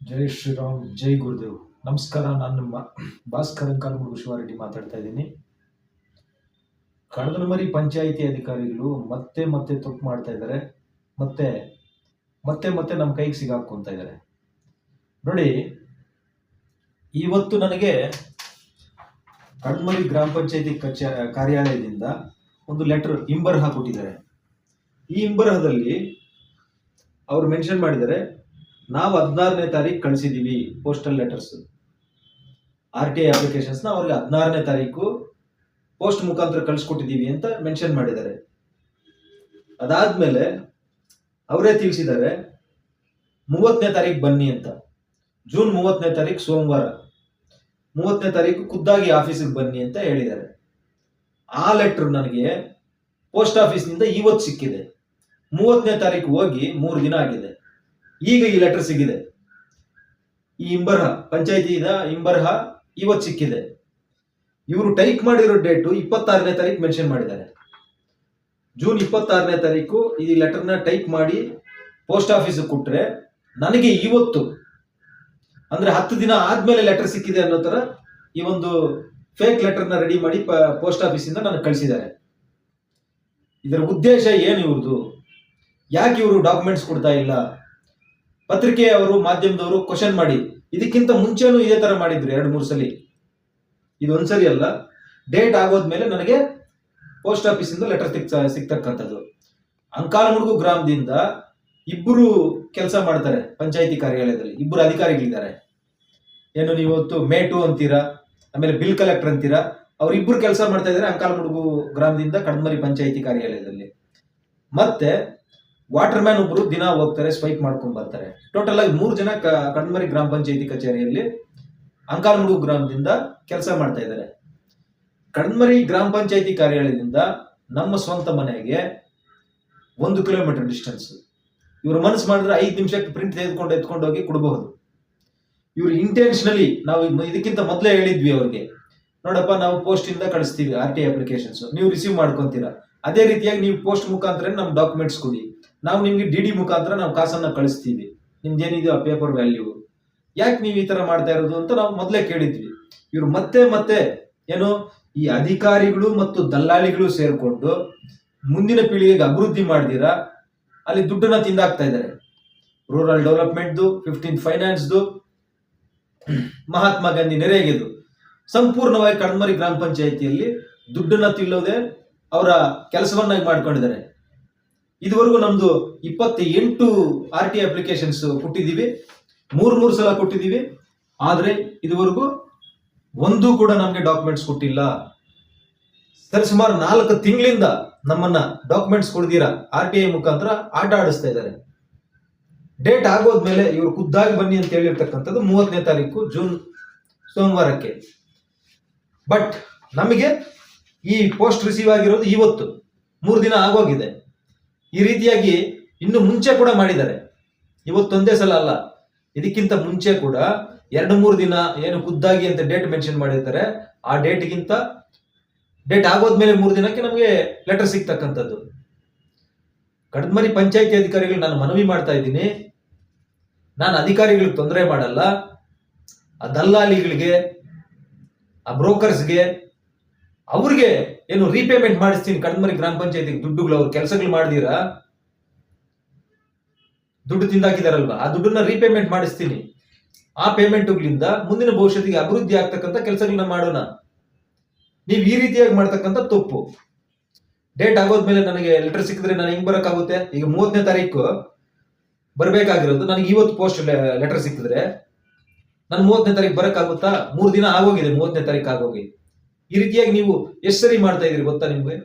ಜೈ ಶ್ರೀರಾಮ್, ಜೈ ಗುರುದೇವ್. ನಮಸ್ಕಾರ, ನಾನು ಭಾಸ್ಕರ್ ಕಾಲಮುರುಗು ಶಿವಾರೆಡ್ಡಿ ಮಾತಾಡ್ತಾ ಇದ್ದೀನಿ. ಕಡದನಮರಿ ಪಂಚಾಯಿತಿ ಅಧಿಕಾರಿಗಳು ಮತ್ತೆ ಮತ್ತೆ ತಪ್ಪು ಮಾಡ್ತಾ ಇದ್ದಾರೆ. ಮತ್ತೆ ಮತ್ತೆ ಮತ್ತೆ ನಮ್ಮ ಕೈಗೆ ಸಿಗಾಕೊಂತ ಇದ್ದಾರೆ. ನೋಡಿ, ಇವತ್ತು ನನಗೆ ಕಡಮರಿ ಗ್ರಾಮ ಪಂಚಾಯಿತಿ ಕಚೇ, ಕಾರ್ಯಾಲಯದಿಂದ ಒಂದು ಲೆಟರ್ ಇಂಬರಹ ಕೊಟ್ಟಿದ್ದಾರೆ. ಈ ಇಂಬರಹದಲ್ಲಿ ಅವರು ಮೆನ್ಷನ್ ಮಾಡಿದ್ದಾರೆ ನಾವು ಹದಿನಾರನೇ ತಾರೀಕು ಕಳಿಸಿದ್ದೀವಿ postal letters R T I ಅಪ್ಲಿಕೇಶನ್ಸ್ನ ಅವ್ರಿಗೆ ಹದಿನಾರನೇ ತಾರೀಕು ಪೋಸ್ಟ್ ಮುಖಾಂತರ ಕಳಿಸ್ಕೊಟ್ಟಿದ್ದೀವಿ ಅಂತ ಮೆನ್ಷನ್ ಮಾಡಿದ್ದಾರೆ. ಅದಾದ್ಮೇಲೆ ಅವರೇ ತಿಳಿಸಿದ್ದಾರೆ ಮೂವತ್ತನೇ ತಾರೀಕು ಬನ್ನಿ ಅಂತ. ಜೂನ್ ಮೂವತ್ತನೇ ತಾರೀಕು ಸೋಮವಾರ. ಮೂವತ್ತನೇ ತಾರೀಕು ಖುದ್ದಾಗಿ ಆಫೀಸಿಗೆ ಬನ್ನಿ ಅಂತ ಹೇಳಿದ್ದಾರೆ. ಆ ಲೆಟರ್ ನನಗೆ ಪೋಸ್ಟ್ ಆಫೀಸ್ನಿಂದ ಇವತ್ತು ಸಿಕ್ಕಿದೆ. ಮೂವತ್ತನೇ ತಾರೀಕು ಹೋಗಿ ಮೂರು ದಿನ ಆಗಿದೆ. ಈಗ ಈ ಲೆಟರ್ ಸಿಕ್ಕಿದೆ ಈ ಇಂಬರ್ಹ, ಪಂಚಾಯತಿ ಇದ, ಇಂಬರ್ಹ ಇವತ್ತು ಸಿಕ್ಕಿದೆ. ಇವರು ಟೈಪ್ ಮಾಡಿರೋ ಡೇಟು ಇಪ್ಪತ್ತಾರನೇ ತಾರೀಕು ಮೆನ್ಷನ್ ಮಾಡಿದ್ದಾರೆ. ಜೂನ್ ಇಪ್ಪತ್ತಾರನೇ ತಾರೀಕು ಈ ಲೆಟರ್ನ ಟೈಪ್ ಮಾಡಿ ಪೋಸ್ಟ್ ಆಫೀಸಿಗೆ ಕೊಟ್ರೆ ನನಗೆ ಇವತ್ತು, ಅಂದ್ರೆ ಹತ್ತು ದಿನ ಆದ್ಮೇಲೆ ಲೆಟರ್ ಸಿಕ್ಕಿದೆ ಅನ್ನೋ ತರ ಈ ಒಂದು ಫೇಕ್ ಲೆಟರ್ನ ರೆಡಿ ಮಾಡಿ ಪೋಸ್ಟ್ ಆಫೀಸಿಂದ ನನಗೆ ಕಳಿಸಿದ್ದಾರೆ. ಇದರ ಉದ್ದೇಶ ಏನು ಇವ್ರದ್ದು ಯಾಕೆ ಇವರು ಡಾಕ್ಯುಮೆಂಟ್ಸ್ ಕೊಡ್ತಾ ಇಲ್ಲ? ಪತ್ರಿಕೆ ಅವರು ಮಾಧ್ಯಮದವರು ಕ್ವಶನ್ ಮಾಡಿ, ಇದಕ್ಕಿಂತ ಮುಂಚೆನೂ ಇದೇ ತರ ಮಾಡಿದ್ರು ಎರಡು, ಮೂರು ಸಲ. ಇದು ಒಂದ್ಸರಿ ಅಲ್ಲ ಡೇಟ್ ಆಗೋದ್ಮೇಲೆ ನನಗೆ ಪೋಸ್ಟ್ ಆಫೀಸಿಂದ ಲೆಟರ್ ಸಿಗ್ತಕ್ಕಂಥದ್ದು. ಅಂಕಾಲಮುಡುಗು ಗ್ರಾಮದಿಂದ ಇಬ್ಬರು ಕೆಲಸ ಮಾಡ್ತಾರೆ ಪಂಚಾಯತಿ ಕಾರ್ಯಾಲಯದಲ್ಲಿ, ಇಬ್ಬರು ಅಧಿಕಾರಿಗಳಿದ್ದಾರೆ. ಏನು ನೀವು ಇವತ್ತು ಮೇಟು ಅಂತೀರಾ, ಆಮೇಲೆ ಬಿಲ್ ಕಲೆಕ್ಟರ್ ಅಂತೀರಾ, ಅವರಿಬ್ಬರು ಕೆಲಸ ಮಾಡ್ತಾ ಇದ್ದಾರೆ ಅಂಕಾಲಮುಡುಗು ಗ್ರಾಮದಿಂದ ಕಡಮರಿ ಪಂಚಾಯತಿ ಕಾರ್ಯಾಲಯದಲ್ಲಿ. ಮತ್ತೆ ವಾಟರ್ ಮ್ಯಾನ್ ಒಬ್ರು ದಿನ ಹೋಗ್ತಾರೆ, ಸ್ವೈಪ್ ಮಾಡ್ಕೊಂಡು ಬರ್ತಾರೆ. ಟೋಟಲ್ ಆಗಿ ಮೂರು ಜನ ಕಣ್ಮರಿ ಗ್ರಾಮ ಪಂಚಾಯತಿ ಕಚೇರಿಯಲ್ಲಿ ಅಂಕಾಲ್ಮುಡು ಗ್ರಾಮದಿಂದ ಕೆಲಸ ಮಾಡ್ತಾ ಇದ್ದಾರೆ. ಕಣ್ಮರಿ ಗ್ರಾಮ ಪಂಚಾಯತಿ ಕಾರ್ಯಾಲಯದಿಂದ ನಮ್ಮ ಸ್ವಂತ ಮನೆಗೆ ಒಂದು ಕಿಲೋಮೀಟರ್ ಡಿಸ್ಟೆನ್ಸ್ ಇವರು ಮನಸ್ಸು ಮಾಡಿದ್ರೆ ಐದು ನಿಮಿಷಕ್ಕೆ ಪ್ರಿಂಟ್ ತೆಗೆದುಕೊಂಡು ಎತ್ಕೊಂಡು ಹೋಗಿ ಕೊಡಬಹುದು. ಇವರು ಇಂಟೆನ್ಷನಲಿ ನಾವು ಇದಕ್ಕಿಂತ ಮೊದಲೇ ಹೇಳಿದ್ವಿ ಅವ್ರಿಗೆ. ನೋಡಪ್ಪ, ನಾವು ಪೋಸ್ಟ್ ಇಂದ ಕಳಿಸ್ತೀವಿ ಆರ್ ಟಿ ಅಪ್ಲಿಕೇಶನ್ಸ್ ನೀವು ರಿಸೀವ್ ಮಾಡ್ಕೊಂತೀರಾ. ಅದೇ ರೀತಿಯಾಗಿ ನೀವು ಪೋಸ್ಟ್ ಮುಖಾಂತರ ನಮ್ಮ ಡಾಕ್ಯುಮೆಂಟ್ಸ್ ಕೊಡಿ. ನಾವು ನಿಮ್ಗೆ ಡಿ ಡಿ ಮುಖಾಂತರ ನಾವು ಕಾಸನ್ನ ಕಳಿಸ್ತೀವಿ. ನಿಮ್ದೇನಿದೆಯೋ ಆ ಪೇಪರ್ ವ್ಯಾಲ್ಯೂ ಯಾಕೆ ನೀವು ಈ ಥರ ಮಾಡ್ತಾ ಇರೋದು ಅಂತ ನಾವು ಮೊದಲೇ ಕೇಳಿದ್ವಿ. ಇವರು ಮತ್ತೆ ಮತ್ತೆ ಏನು ಈ ಅಧಿಕಾರಿಗಳು ಮತ್ತು ದಲ್ಲಾಳಿಗಳು ಸೇರಿಕೊಂಡು ಮುಂದಿನ ಪೀಳಿಗೆಗೆ ಅಭಿವೃದ್ಧಿ ಮಾಡಿದಿರಾ? ಅಲ್ಲಿ ದುಡ್ಡನ್ನ ತಿಂದಾಕ್ತಾ ಇದ್ದಾರೆ. ರೂರಲ್ ಡೆವಲಪ್ಮೆಂಟ್ದು ಫಿಫ್ಟೀನ್ ಫೈನಾನ್ಸ್ದು ಮಹಾತ್ಮ ಗಾಂಧಿ ನೆರೆಗೆದು. ಸಂಪೂರ್ಣವಾಗಿ ಕಣ್ಮರಿ ಗ್ರಾಮ ಪಂಚಾಯಿತಿಯಲ್ಲಿ ದುಡ್ಡನ್ನ ತಿಲ್ಲೋದೆ ಅವರ ಕೆಲಸವನ್ನಾಗಿ ಮಾಡ್ಕೊಂಡಿದ್ದಾರೆ. ಇದುವರೆಗೂ ನಮ್ದು ಇಪ್ಪತ್ತ ಎಂಟು ಆರ್ ಟಿ ಅಪ್ಲಿಕೇಶನ್ಸ್ ಕೊಟ್ಟಿದ್ದೀವಿ. ಮೂರ್ ಮೂರು ಸಲ ಕೊಟ್ಟಿದ್ದೀವಿ. ಆದ್ರೆ ಇದುವರೆಗೂ ಒಂದು ಕೂಡ ನಮಗೆ ಡಾಕ್ಯುಮೆಂಟ್ಸ್ ಕೊಟ್ಟಿಲ್ಲ. ಸರಿ, ಸುಮಾರು ನಾಲ್ಕು ತಿಂಗಳಿಂದ ನಮ್ಮನ್ನ ಡಾಕ್ಯುಮೆಂಟ್ಸ್ ಕೊಡ್ದಿರಾ? ಆರ್ ಟಿ ಐ ಮುಖಾಂತರ ಆಟ ಆಡಿಸ್ತಾ ಇದ್ದಾರೆ. ಡೇಟ್ ಆಗೋದ್ಮೇಲೆ ಇವರು ಖುದ್ದಾಗಿ ಬನ್ನಿ ಅಂತ ಹೇಳಿರ್ತಕ್ಕಂಥದ್ದು ಮೂವತ್ತನೇ ತಾರೀಕು, ಜೂನ್ ಸೋಮವಾರಕ್ಕೆ. ಬಟ್ ನಮಗೆ ಈ ಪೋಸ್ಟ್ ರಿಸೀವ್ ಆಗಿರೋದು ಇವತ್ತು. ಮೂರು ದಿನ ಆಗೋಗಿದೆ. ಈ ರೀತಿಯಾಗಿ ಇನ್ನು ಮುಂಚೆ ಕೂಡ ಮಾಡಿದ್ದಾರೆ. ಇವತ್ತೊಂದೇ ಸಲ ಅಲ್ಲ, ಇದಕ್ಕಿಂತ ಮುಂಚೆ ಕೂಡ ಎರಡು ಮೂರು ದಿನ ಏನು ಖುದ್ದಾಗಿ ಅಂತ ಡೇಟ್ ಮೆನ್ಷನ್ ಮಾಡಿರ್ತಾರೆ. ಆ ಡೇಟ್ಗಿಂತ ಡೇಟ್ ಆಗೋದ್ಮೇಲೆ ಮೂರು ದಿನಕ್ಕೆ ನಮಗೆ ಲೆಟರ್ ಸಿಗ್ತಕ್ಕಂಥದ್ದು. ಕಡದ್ಮರಿ ಪಂಚಾಯತಿ ಅಧಿಕಾರಿಗಳು ನಾನು ಮನವಿ ಮಾಡ್ತಾ ಇದ್ದೀನಿ. ನಾನು ಅಧಿಕಾರಿಗಳಿಗೆ ತೊಂದರೆ ಮಾಡಲ್ಲ. ಆ ದಲ್ಲಾಳಿಗಳಿಗೆ, ಆ ಬ್ರೋಕರ್ಸ್ಗೆ ಅವ್ರಿಗೆ ಏನು ರೀಪೇಮೆಂಟ್ ಮಾಡಿಸ್ತೀನಿ ಕಣ್ಮರಿ ಗ್ರಾಮ ಪಂಚಾಯತಿ ದುಡ್ಡುಗಳು ಅವ್ರ ಕೆಲಸಗಳು ಮಾಡಿದೀರಾ? ದುಡ್ಡು ತಿಂದಾಕಿದಾರಲ್ವಾ? ಆ ದುಡ್ಡನ್ನ ರೀಪೇಮೆಂಟ್ ಮಾಡಿಸ್ತೀನಿ. ಆ ಪೇಮೆಂಟ್ಗಳಿಂದ ಮುಂದಿನ ಭವಿಷ್ಯತ್ತಿಗೆ ಅಭಿವೃದ್ಧಿ ಆಗ್ತಕ್ಕಂಥ ಕೆಲಸಗಳನ್ನ ಮಾಡೋಣ. ನೀವು ಈ ರೀತಿಯಾಗಿ ಮಾಡ್ತಕ್ಕಂಥ ತಪ್ಪು. ಡೇಟ್ ಆಗೋದ್ಮೇಲೆ ನನಗೆ ಲೆಟರ್ ಸಿಕ್ಕಿದ್ರೆ ನಾನು ಹೆಂಗ್ ಬರೋಕ್ಕಾಗುತ್ತೆ? ಈಗ ಮೂವತ್ತನೇ ತಾರೀಕು ಬರಬೇಕಾಗಿರೋದು. ನನಗೆ ಇವತ್ತು ಪೋಸ್ಟ್ ಲೆಟರ್ ಸಿಕ್ಕಿದ್ರೆ. ನಾನು ಮೂವತ್ತನೇ ತಾರೀಕು ಬರೋಕ್ಕಾಗುತ್ತಾ? ಮೂರು ದಿನ ಆಗೋಗಿದೆ, ಮೂವತ್ತನೇ ತಾರೀಕು ಆಗೋಗಿ. ಈ ರೀತಿಯಾಗಿ ನೀವು ಎಷ್ಟು ಸರಿ ಮಾಡ್ತಾ ಇದ್ರಿ ಗೊತ್ತಾ ನಿಮ್ಗೆ?